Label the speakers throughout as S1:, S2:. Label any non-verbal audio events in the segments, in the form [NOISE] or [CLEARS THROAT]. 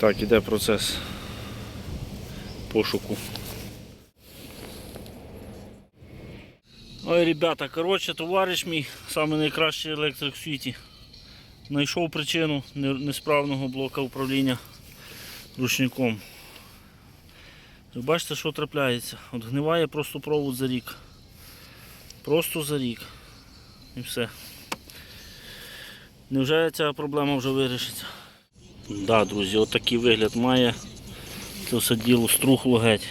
S1: Так, іде процес пошуку. Ой, ребята, коротше, товариш мій, самий найкращий електрик в світі. Знайшов причину несправного блока управління ручником. Ви бачите, що трапляється? От гниває просто провод за рік. Просто за рік. І все. Невже ця проблема вже вирішиться? Да, друзі, от вигляд має. Це все діло струхло геть.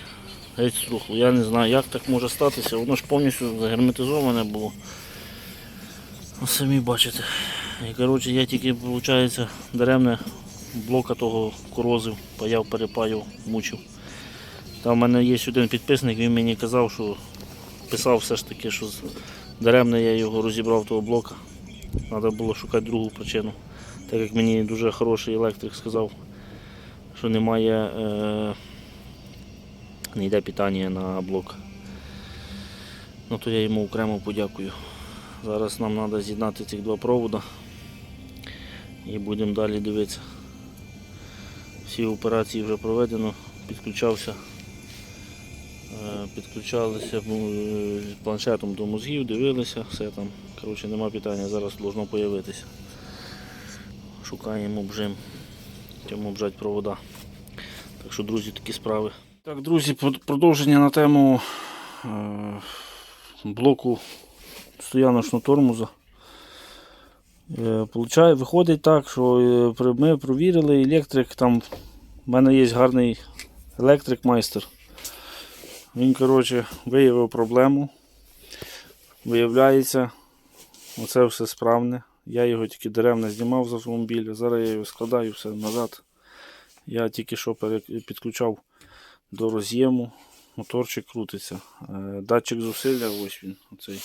S1: Геть струхло. Я не знаю, як так може статися. Воно ж повністю загерметизоване було. Ось самі бачите. І коротше я тільки, виходить, даремне блока того корозив, паяв, перепаяв, мучив. Там в мене є один підписник, він мені казав, що писав все ж таки, що даремно я його розібрав того блока. Треба було шукати другу причину. Так як мені дуже хороший електрик сказав, що немає, е, не йде питання на блок. Ну то я йому окремо подякую. Зараз нам треба з'єднати цих два провода і будемо далі дивитися. Всі операції вже проведено, підключався. Е, Підключалися е, планшетом до мозгів, дивилися, все там. Коротше, нема питання, зараз должно появитися. Шукаємо обжим, хочемо обжати провода. Так що, друзі, такі справи. Так, друзі, продовження на тему е, блоку стояночного тормоза. Е, получає, виходить так, що е, ми провірили електрик, там в мене є гарний електрик майстер. Він, коротше, виявив проблему. Виявляється, оце все справне. Я його тільки деревне знімав з автомобіля. Зараз я його складаю все назад. Я тільки що підключав до роз'єму. Моторчик крутиться. Е, Датчик зусилля, ось він. Оцей.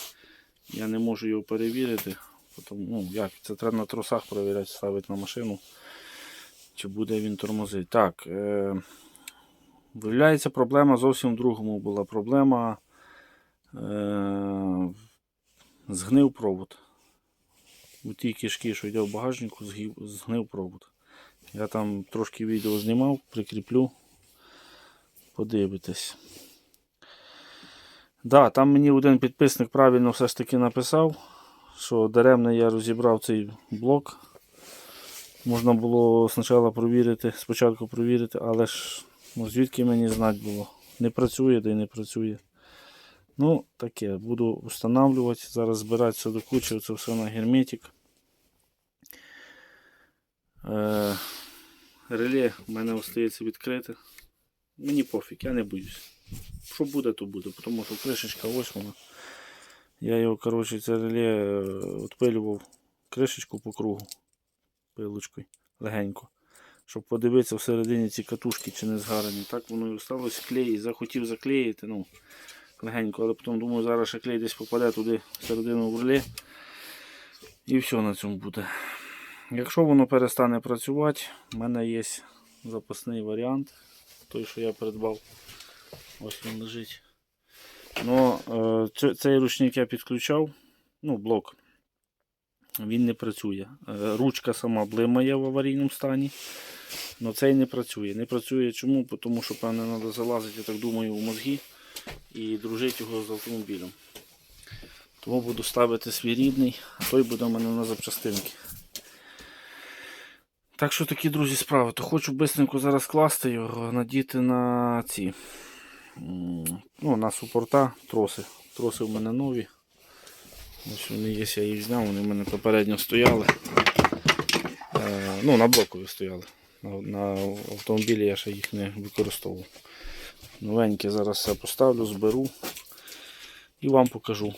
S1: Я не можу його перевірити. Тому, ну, як, це треба на тросах перевіряти, ставити на машину. Чи буде він тормозити. Так. Е- Виявляється, проблема зовсім в другому була. Проблема е- згнив провод. У тій кишки, що йде в багажнику, згнив провод. Я там трошки відео знімав, прикріплю. Подивитесь. Да, там мені один підписник правильно все ж таки написав, що даремно я розібрав цей блок. Можна було спочатку провірити, спочатку провірити, але ж ну, звідки мені знати було. Не працює, де й не працює. Ну, таке, буду встановлювати, зараз збирати все до кучі, це все на герметик. Е, реле в мене остається відкрите. Мені пофіг, я не боюсь. Що буде, то буде, тому що кришечка ось вона. Я його, коротше, це реле е, відпилював кришечку по кругу пилочкою легенько. Щоб подивитися всередині ці катушки чи не згарені. Так воно і осталось клей. Захотів заклеїти, ну, легенько, але потім думаю, зараз ще клей десь попаде туди всередину в реле. І все на цьому буде. Якщо воно перестане працювати, в мене є запасний варіант. Той, що я придбав. Ось він лежить. Но е, цей ручник я підключав, ну, блок. Він не працює. Е, Ручка сама блимає в аварійному стані. але цей не працює. Не працює чому? Тому що, певне, треба залазити, я так думаю, в мозги і дружити його з автомобілем. Тому буду ставити свій рідний, а той буде у мене на запчастинки. Так що такі, друзі, справи. То хочу бистренько зараз класти його, надіти на ці. Ну, на супорта, троси. Троси в мене нові. Ось вони є, я їх зняв, вони в мене попередньо стояли. Е, ну, на блокові стояли. На, на автомобілі я ще їх не використовував. Новенькі зараз все поставлю, зберу і вам покажу.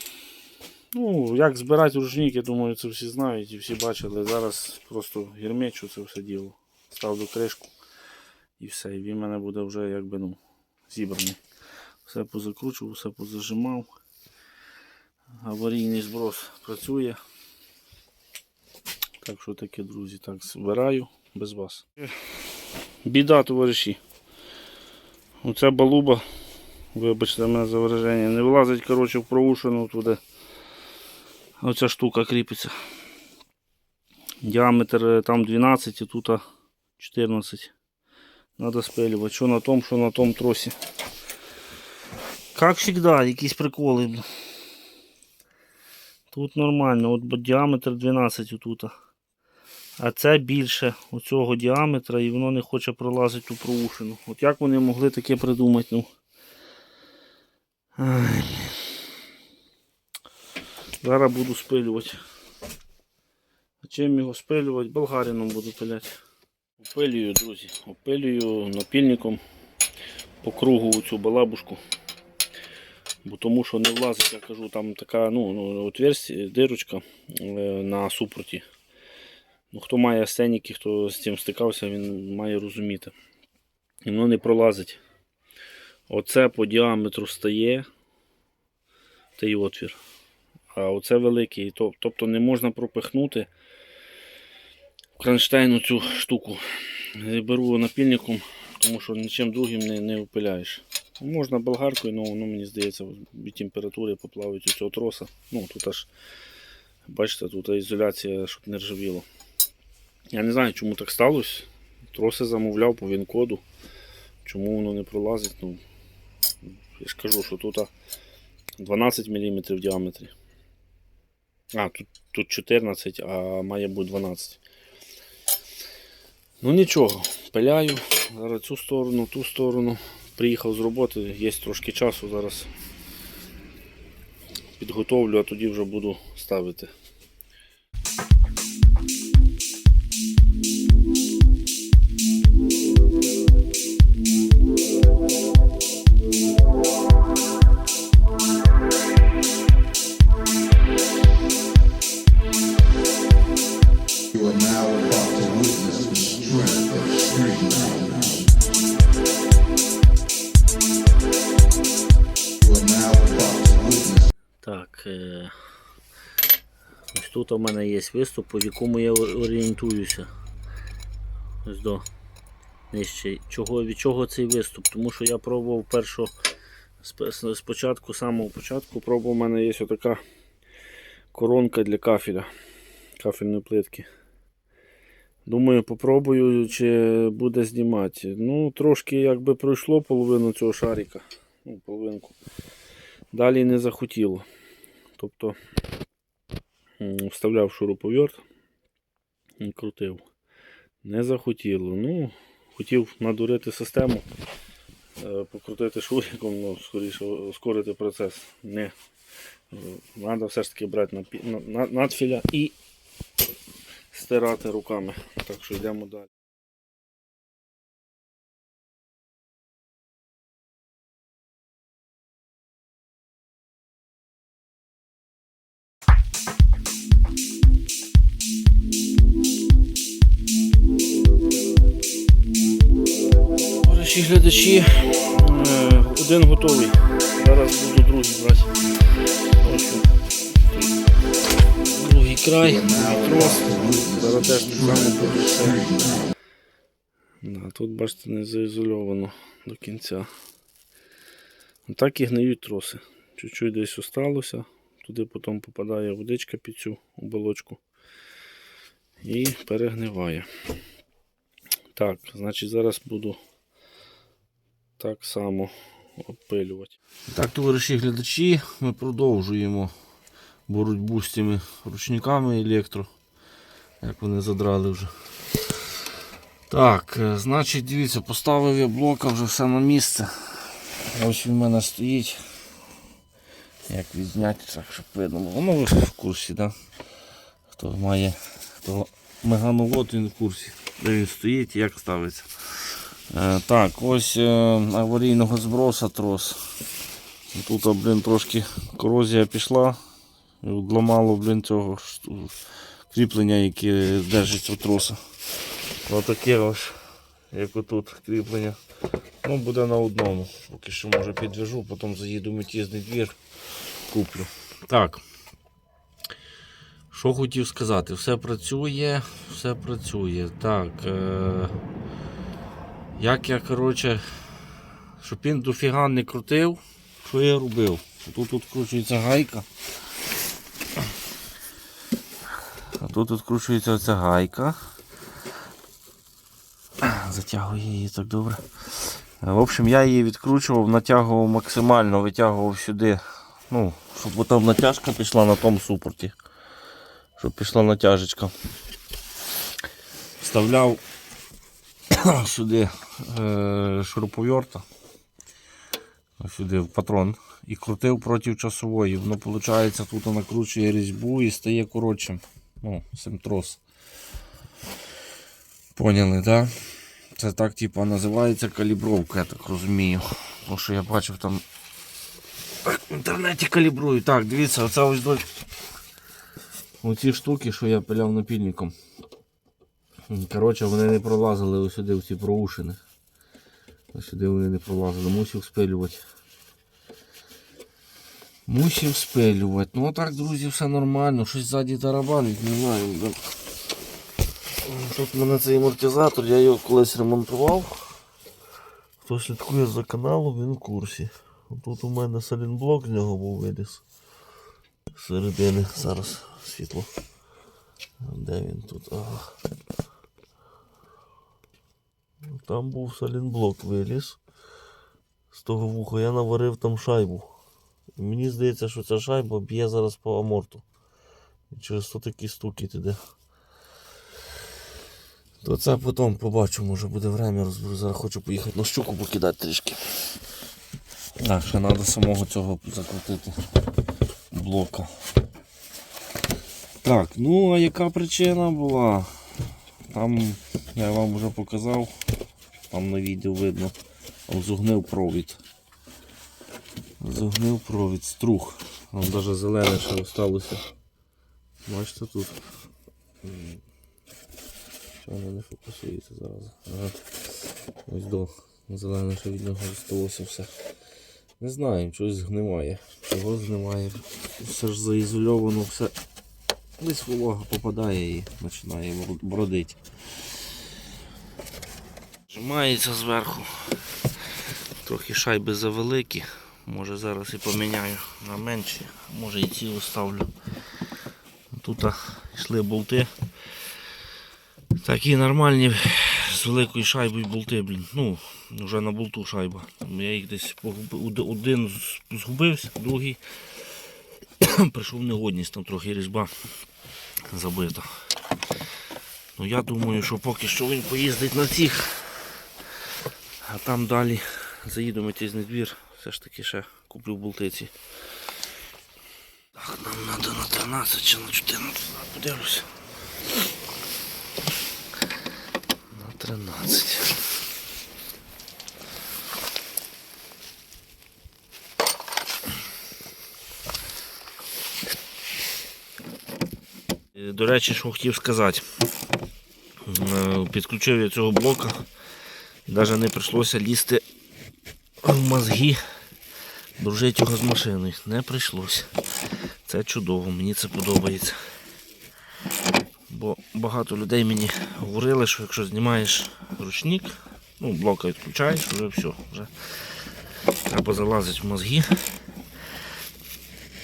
S1: Ну, як збирати ручник, я думаю, це всі знають і всі бачили. Зараз просто гермечу це все діло. Ставлю кришку і все. І він мене буде вже якби ну, зібраний. Все позакручував, все позажимав. Аварійний зброс працює. Так що таке, друзі, так збираю без вас. Біда, товариші. Оця балуба, вибачте мене за вираження, не влазить коротше, в проушину туди. Оця штука кріпиться. Діаметр е, там 12 і тут 14. Надо спилювати. Що на тому, що на тому тросі. Как всегда, якісь приколи. Тут нормально, от діаметр 12 отут. А це більше оцього діаметра і воно не хоче пролазити у проушину. От як вони могли таке придумати? Ну. Ай. Зараз буду спилювати. А чим його спилювати? Болгаріном буду пиляти. Опилюю, друзі. Опилюю напільником по кругу цю балабушку. Бо тому що не влазить, я кажу, там така ну, ну, дирочка е, на супроті. Ну, хто має сценіки, хто з цим стикався, він має розуміти. І воно не пролазить. Оце по діаметру стає той отвір. А оце великий. Тобто не можна пропихнути в кронштейну цю штуку. Беру напільником, тому що нічим другим не, не впиляєш. Можна болгаркою, але воно мені здається від температури поплавить у цього троса. Ну тут аж бачите, тут ізоляція, щоб не ржавіло. Я не знаю, чому так сталося. Троси замовляв по він-коду. Чому воно не пролазить? Ну, я ж кажу, що тут 12 мм в діаметрі. А, тут, тут 14, а має бути 12. Ну нічого, пиляю. Зараз цю сторону, ту сторону. Приїхав з роботи, є трошки часу, зараз підготовлю, а тоді вже буду ставити. Так. Е... Ось тут у мене є виступ, по якому я орієнтуюся. Ось до нижче. Чого, від чого цей виступ? Тому що я пробував першу сп- спочатку, з самого початку, пробував, у мене є отака коронка для кафеля, кафельної плитки. Думаю, попробую, чи буде знімати. Ну, трошки якби пройшло половину цього шарика. Ну, половинку. Далі не захотіло. Тобто вставляв шуруповерт і крутив. Не захотіло. Ну, хотів надурити систему, е, покрутити шуриком, ну, скоріше ускорити процес. Не. Треба все ж таки брати надфіля і стирати руками. Так що йдемо далі. Хороші глядачі, е, один готовий. Зараз буду другий брати. Ось край, трос. Да, тут бачите не заізольовано до кінця. Так і гниють троси. Чуть-чуть десь осталося, туди потім попадає водичка під цю оболочку і перегниває. Так, значить зараз буду так само опилювати.
S2: Так, товариші глядачі, ми продовжуємо боротьбу з цими ручниками електро. Як вони задрали вже. Так, е, значить, дивіться, поставив я блока вже все на місце. Ось він в мене стоїть. Як відзняти, так, щоб видно. було. Ну ви в курсі, да? Хто має, хто меганолот, він в курсі, де він стоїть як ставиться. Е, так, ось е, аварійного зброса трос. Тут, а, блін, трошки корозія пішла. І блін, цього кріплення, яке держить цього троса. Отаке ось, як отут кріплення. Ну, буде на одному. Поки що може підв'яжу, потім заїду в метізний двір, куплю. Так. Що хотів сказати? Все працює, все працює. Так. Е- як я, коротше, щоб він дофіга не крутив, що я робив? Тут відкручується гайка. А тут відкручується оця гайка.
S1: затягує її так добре. В общем, я її відкручував, натягував максимально, витягував сюди. Ну, щоб там натяжка пішла на тому супорті. Щоб пішла натяжечка. Вставляв [COUGHS] сюди е, шуруповерта. Сюди в патрон. І крутив проти часової. Воно виходить, тут накручує різьбу і стає коротшим. Ну, симтрос. Поняли? Да? Це так, типу, називається калібровка, я так розумію. Тому що я бачив там в інтернеті калібрують. Так, дивіться, оце ось до... Оці штуки, що я пиляв напільником. Коротше, вони не пролазили ось сюди в ці проушини. Ось сюди вони не пролазили, мусив спилювати. Мусив спилювати. Ну а так, друзі, все нормально. Щось ззаді тарабанить, не знаю. Тут у мене цей амортизатор, я його колись ремонтував. Хто слідкує за каналом, він в курсі. Тут у мене салінблок з нього був виліз. Середини зараз світло. Де він тут? Ага. Там був салінблок виліз. З того вуха я наварив там шайбу. Мені здається, що ця шайба б'є зараз по аморту. І через то такі стуки іде. То це потім побачу, може буде время розберу. Зараз хочу поїхати на щуку покидати трішки. А, ще треба самого цього закрутити блока. Так, ну а яка причина була? Там я вам вже показав, там на відео видно, зугнив провід. Зугнив провід, струх. Там навіть зелене ще залишилося. Бачите тут. Воно не фокусується зараз? Ага. Ось до зелене ще від нього залишилося все. Не знаю, щось згниває. Чого згниває? Все ж заізольовано, все. Десь волога попадає і починає бродити. Зжимається зверху. Трохи шайби завеликі. Може зараз і поміняю на менші, може і ці оставлю. Тут йшли болти. Такі нормальні з великою шайбою болти, блін. Ну, вже на болту шайба. Я їх десь погубив. Один згубився, другий [CLEARS THROAT] прийшов негодність, там трохи різьба забита. Ну я думаю, що поки що він поїздить на цих. А там далі заїду в метізний двір, все ж таки ще куплю болтиці. Так, нам треба на 13 чи на 14, подивлюся. На 13. Е, До речі, що хотів сказати. Е, Підключив я цього блока. Навіть не прийшлося лізти в мозги, дружити його з машиною. Не прийшлося. Це чудово, мені це подобається. Бо багато людей мені говорили, що якщо знімаєш ручник, ну, блока відключаєш, вже все. Вже треба залазити в мозги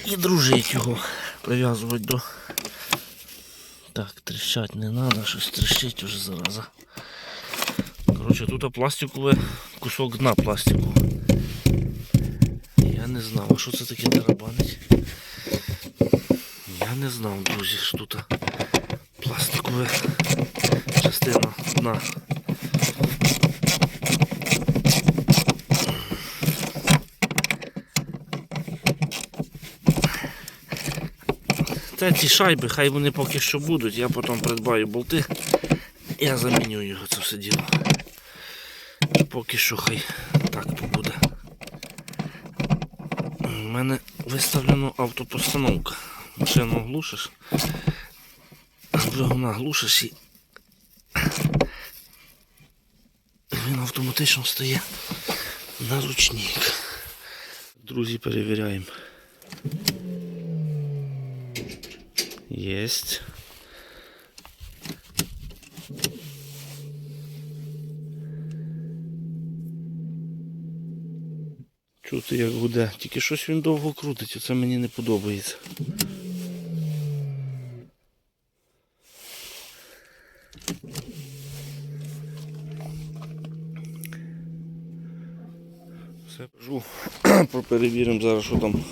S1: і дружити його, прив'язувати до. Так, тріщать не треба, щось тріщить вже зараза. Коротше, тут пластиковий кусок дна пластику. Не знав, що це таке тарабанить? Я не знав, друзі, що тут пластикова частина дна. Та ці шайби, хай вони поки що будуть, я потім придбаю болти. Я заміню його це все діло. Поки що хай так побуде. Мене виставлено автопостановка. Машину глушиш, двигуна глушиш і він автоматично стає на ручник. Друзі, перевіряємо. Єсть. Чути як буде. Тільки щось він довго крутить, оце мені не подобається.
S2: Все кажу, [CLEARS THROAT] перевіримо зараз, що там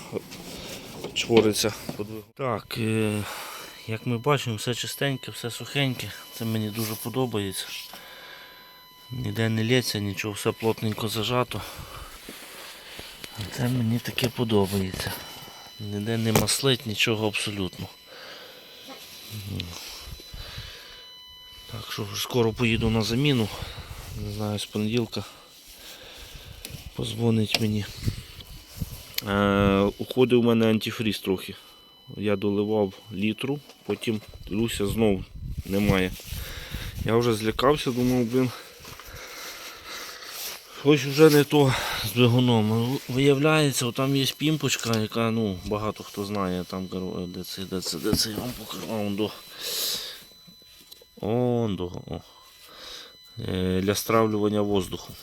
S2: чвориться.
S1: Так, е, як ми бачимо, все чистеньке, все сухеньке, це мені дуже подобається. Ніде не лється, нічого, все плотненько зажато. Це мені таке подобається. Ніде не маслить, нічого абсолютно. Так що скоро поїду на заміну. Не знаю, з понеділка позвонить мені. Е, уходив у мене антифріз трохи. Я доливав літру, потім дивлюся, знов немає. Я вже злякався, думав, блин. Щось вже не то з двигуном. Виявляється, там є пімпочка, яка ну, багато хто знає, там коро- де це, де це, де це я вам покажу. А, до. О. Е, Для стравлювання воздуху.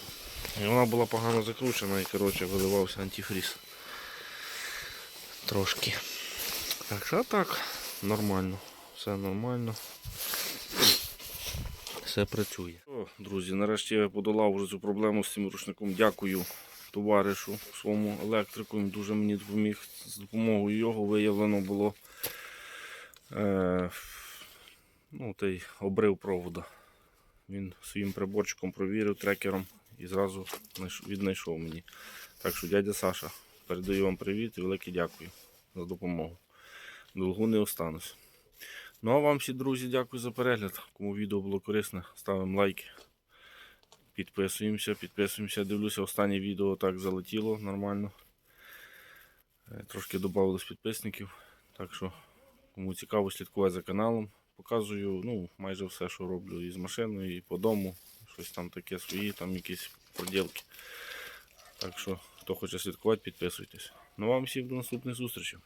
S1: І вона була погано закручена і коротше виливався антифріз. Трошки. Так що так, нормально. Все нормально. Все працює. О, друзі, нарешті я подолав вже цю проблему з цим рушником. Дякую товаришу своєму електрику. Він дуже мені допоміг. З допомогою його виявлено було е, ну, той обрив провода. Він своїм приборчиком провірив трекером і зразу віднайшов мені. Так що, дядя Саша, передаю вам привіт і велике дякую за допомогу. Долгу не останусь. Ну а вам всі друзі, дякую за перегляд. Кому відео було корисне, ставимо лайки. Підписуємося, підписуємося. Дивлюся, останнє відео так залетіло нормально. Е, Трошки додавалось підписників. Так що, кому цікаво слідкувати за каналом, показую ну, майже все, що роблю і з машиною, і по дому. Щось там таке свої, там якісь проділки. Так що, хто хоче слідкувати, підписуйтесь. Ну вам всім до наступних зустрічей.